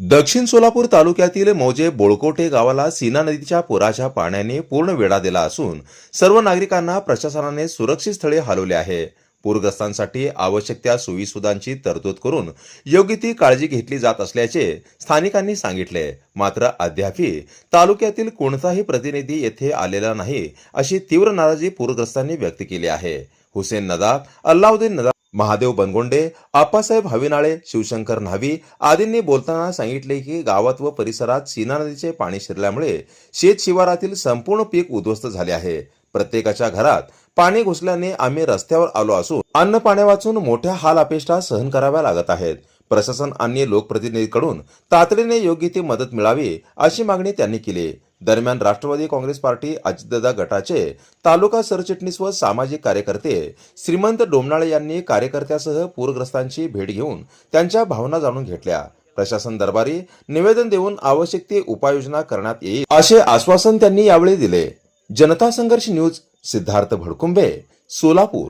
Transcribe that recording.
दक्षिण सोलापूर तालुक्यातील मौजे बोळकोटे गावाला सीना नदीच्या पुराच्या पाण्याने पूर्ण वेढा दिला असून सर्व नागरिकांना प्रशासनाने सुरक्षित स्थळी हलवले आहे. पूरग्रस्तांसाठी आवश्यक त्या सोयीसुविधांची तरतूद करून योग्य ती काळजी घेतली जात असल्याचे स्थानिकांनी सांगितले. मात्र अद्यापही तालुक्यातील कोणताही प्रतिनिधी येथे आलेला नाही अशी तीव्र नाराजी पूरग्रस्तांनी व्यक्त केली आहे. हुसेन नदाब अल्लाउद्दीन नदाब महादेव बनगोंडे आप्पासाहेब हविनाळे शिवशंकर न्हावी आदींनी बोलताना सांगितले की गावात व परिसरात सीना नदीचे पाणी शिरल्यामुळे शेत शिवारातील संपूर्ण पीक उद्ध्वस्त झाले आहे. प्रत्येकाच्या घरात पाणी घुसल्याने आम्ही रस्त्यावर आलो असून अन्न पाण्या वाचून मोठ्या हाल अपेष्टा सहन कराव्या लागत आहेत. प्रशासन आणि लोकप्रतिनिधीकडून तातडीने योग्य ती मदत मिळावी अशी मागणी त्यांनी केली. दरम्यान राष्ट्रवादी काँग्रेस पार्टी अजितदादा गटाचे तालुका सरचिटणीस व सामाजिक कार्यकर्ते श्रीमंत डोमनाळे यांनी कार्यकर्त्यासह पूरग्रस्तांची भेट घेऊन त्यांच्या भावना जाणून घेतल्या. प्रशासन दरबारी निवेदन देऊन आवश्यक ती उपाययोजना करण्यात येईल असे आश्वासन त्यांनी यावेळी दिले. जनता संघर्ष न्यूज सिद्धार्थ भडकुंबे सोलापूर.